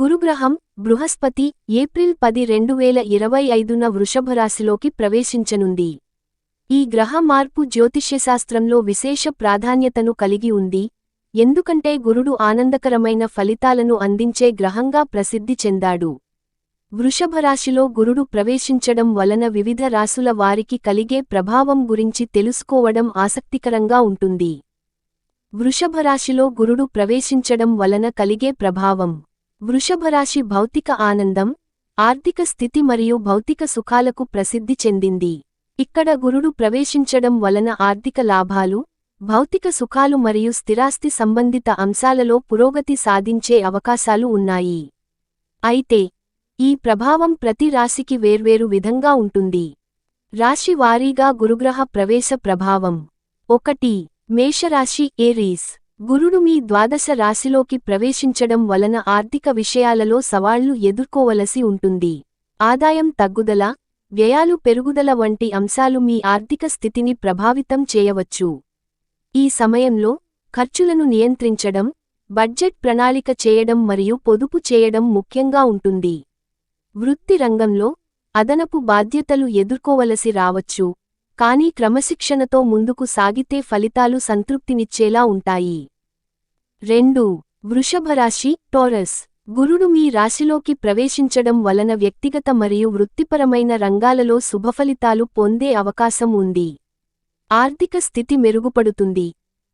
గురుగ్రహం బృహస్పతి ఏప్రిల్ పది రెండు వేల ఇరవై ఐదున వృషభరాశిలోకి ప్రవేశించనుంది. ఈ గ్రహ మార్పు జ్యోతిష్యశాస్త్రంలో విశేష ప్రాధాన్యతను కలిగి ఉంది. ఎందుకంటే గురుడు ఆనందకరమైన ఫలితాలను అందించే గ్రహంగా ప్రసిద్ధి చెందాడు. వృషభరాశిలో గురుడు ప్రవేశించడం వలన వివిధ రాశుల వారికి కలిగే ప్రభావం గురించి తెలుసుకోవడం ఆసక్తికరంగా ఉంటుంది. వృషభరాశిలో గురుడు ప్రవేశించడం వలన కలిగే ప్రభావం వృషభరాశి భౌతిక ఆనందం ఆర్థిక స్థితి మరియు భౌతిక సుఖాలకు ప్రసిద్ధి చెందింది. ఇక్కడ గురుడు ప్రవేశించడం వలన ఆర్థిక లాభాలు భౌతిక సుఖాలు మరియు స్థిరాస్తి సంబంధిత అంశాలలో పురోగతి సాధించే అవకాశాలు ఉన్నాయి. అయితే ఈ ప్రభావం ప్రతి రాశికి వేర్వేరు విధంగా ఉంటుంది. రాశి వారీగా గురుగ్రహ ప్రవేశ ప్రభావం. ఒకటి మేషరాశి ఏరీస్. గురుడు మీ ద్వాదశ రాశిలోకి ప్రవేశించడం వలన ఆర్థిక విషయాలలో సవాళ్ళు ఎదుర్కోవలసి ఉంటుంది. ఆదాయం తగ్గుదల వ్యయాలు పెరుగుదల వంటి అంశాలు మీ ఆర్థిక స్థితిని ప్రభావితం చేయవచ్చు. ఈ సమయంలో ఖర్చులను నియంత్రించడం బడ్జెట్ ప్రణాళిక చేయడం మరియు పొదుపు చేయడం ముఖ్యంగా ఉంటుంది. వృత్తి రంగంలో అదనపు బాధ్యతలు ఎదుర్కోవలసి రావచ్చు కానీ క్రమశిక్షణతో ముందుకు సాగితే ఫలితాలు సంతృప్తినిచ్చేలా ఉంటాయి. రెండు వృషభరాశి టోరస్. గురుడు మీ రాశిలోకి ప్రవేశించడం వలన వ్యక్తిగత మరియు వృత్తిపరమైన రంగాలలో శుభఫలితాలు పొందే అవకాశం ఉంది. ఆర్థిక స్థితి మెరుగుపడుతుంది.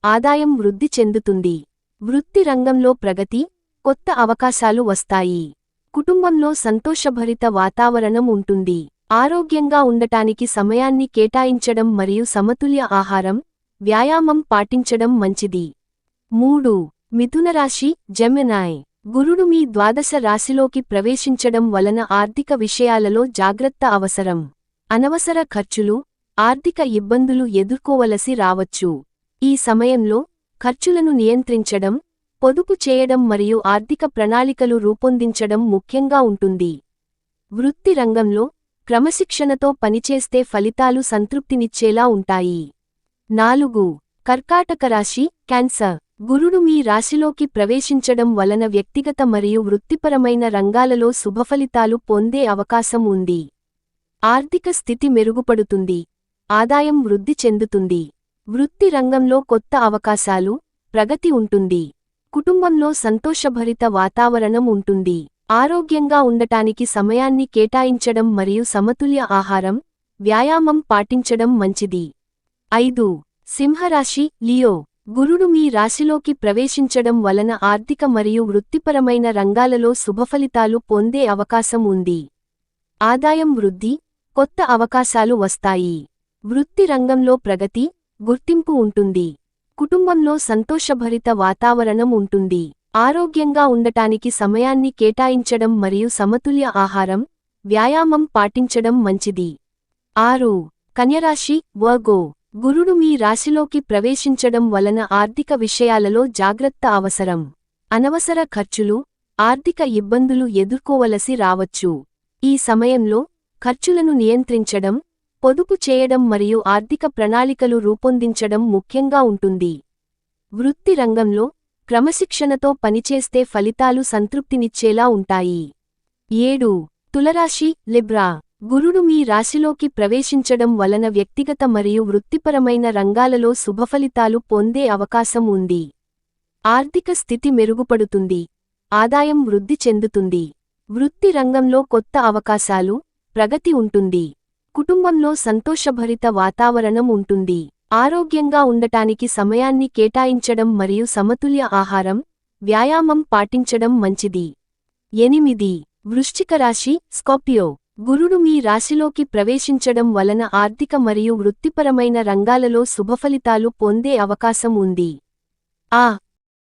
ఆదాయం వృద్ధి చెందుతుంది. వృత్తి రంగంలో ప్రగతి కొత్త అవకాశాలు వస్తాయి. కుటుంబంలో సంతోషభరిత వాతావరణం ఉంటుంది. ఆరోగ్యంగా ఉండటానికి సమయాన్ని కేటాయించడం మరియు సమతుల్య ఆహారం వ్యాయామం పాటించడం మంచిది. మూడు మిథునరాశి జెమినాయ్. గురుడు మీ ద్వాదశ రాశిలోకి ప్రవేశించడం వలన ఆర్థిక విషయాలలో జాగ్రత్త అవసరం. అనవసర ఖర్చులు ఆర్థిక ఇబ్బందులు ఎదుర్కోవలసి రావచ్చు. ఈ సమయంలో ఖర్చులను నియంత్రించడం పొదుపు చేయడం మరియు ఆర్థిక ప్రణాళికలు రూపొందించడం ముఖ్యంగా ఉంటుంది. వృత్తి రంగంలో క్రమశిక్షణతో పనిచేస్తే ఫలితాలు సంతృప్తినిచ్చేలా ఉంటాయి. నాలుగు. కర్కాటక రాశి క్యాన్సర్. గురుడు మీ రాశిలోకి ప్రవేశించడం వలన వ్యక్తిగత మరియు వృత్తిపరమైన రంగాలలో శుభఫలితాలు పొందే అవకాశం ఉంది. ఆర్థిక స్థితి మెరుగుపడుతుంది. ఆదాయం వృద్ధి చెందుతుంది. వృత్తి రంగంలో కొత్త అవకాశాలు ప్రగతి ఉంటుంది. కుటుంబంలో సంతోషభరిత వాతావరణం ఉంటుంది. ఆరోగ్యంగా ఉండటానికి సమయాన్ని కేటాయించడం మరియు సమతుల్య ఆహారం వ్యాయామం పాటించడం మంచిది. ఐదు. సింహరాశి లియో. గురుడు మీ రాశిలోకి ప్రవేశించడం వలన ఆర్థిక మరియు వృత్తిపరమైన రంగాలలో శుభఫలితాలు పొందే అవకాశం ఉంది. ఆదాయం వృద్ధి కొత్త అవకాశాలు వస్తాయి. వృత్తి రంగంలో ప్రగతి గుర్తింపు ఉంటుంది. కుటుంబంలో సంతోషభరిత వాతావరణం ఉంటుంది. ఆరోగ్యంగా ఉండటానికి సమయాన్ని కేటాయించడం మరియు సమతుల్య ఆహారం వ్యాయామం పాటించడం మంచిది. ఆరు. కన్యరాశి వర్గో. గురుడు మీ రాశిలోకి ప్రవేశించడం వలన ఆర్థిక విషయాలలో జాగ్రత్త అవసరం. అనవసర ఖర్చులు ఆర్థిక ఇబ్బందులు ఎదుర్కోవలసి రావచ్చు. ఈ సమయంలో ఖర్చులను నియంత్రించడం పొదుపు చేయడం మరియు ఆర్థిక ప్రణాళికలు రూపొందించడం ముఖ్యంగా ఉంటుంది. వృత్తి రంగంలో క్రమశిక్షణతో పనిచేస్తే ఫలితాలు సంతృప్తినిచ్చేలా ఉంటాయి. ఏడు. తులరాశి లిబ్రా. గురుడు మీ రాశిలోకి ప్రవేశించడం వలన వ్యక్తిగత మరియు వృత్తిపరమైన రంగాలలో శుభఫలితాలు పొందే అవకాశం ఉంది. ఆర్థిక స్థితి మెరుగుపడుతుంది. ఆదాయం వృద్ధి చెందుతుంది. వృత్తి రంగంలో కొత్త అవకాశాలు ప్రగతి ఉంటుంది. కుటుంబంలో సంతోషభరిత వాతావరణం ఉంటుంది. ఆరోగ్యంగా ఉండటానికి సమయాన్ని కేటాయించడం మరియు సమతుల్య ఆహారం వ్యాయామం పాటించడం మంచిది. ఎనిమిది. వృశ్చిక రాశి స్కార్పియో గురుడు మీ రాశిలోకి ప్రవేశించడం వలన ఆర్థిక మరియు వృత్తిపరమైన రంగాలలో శుభఫలితాలు పొందే అవకాశం ఉంది. ఆ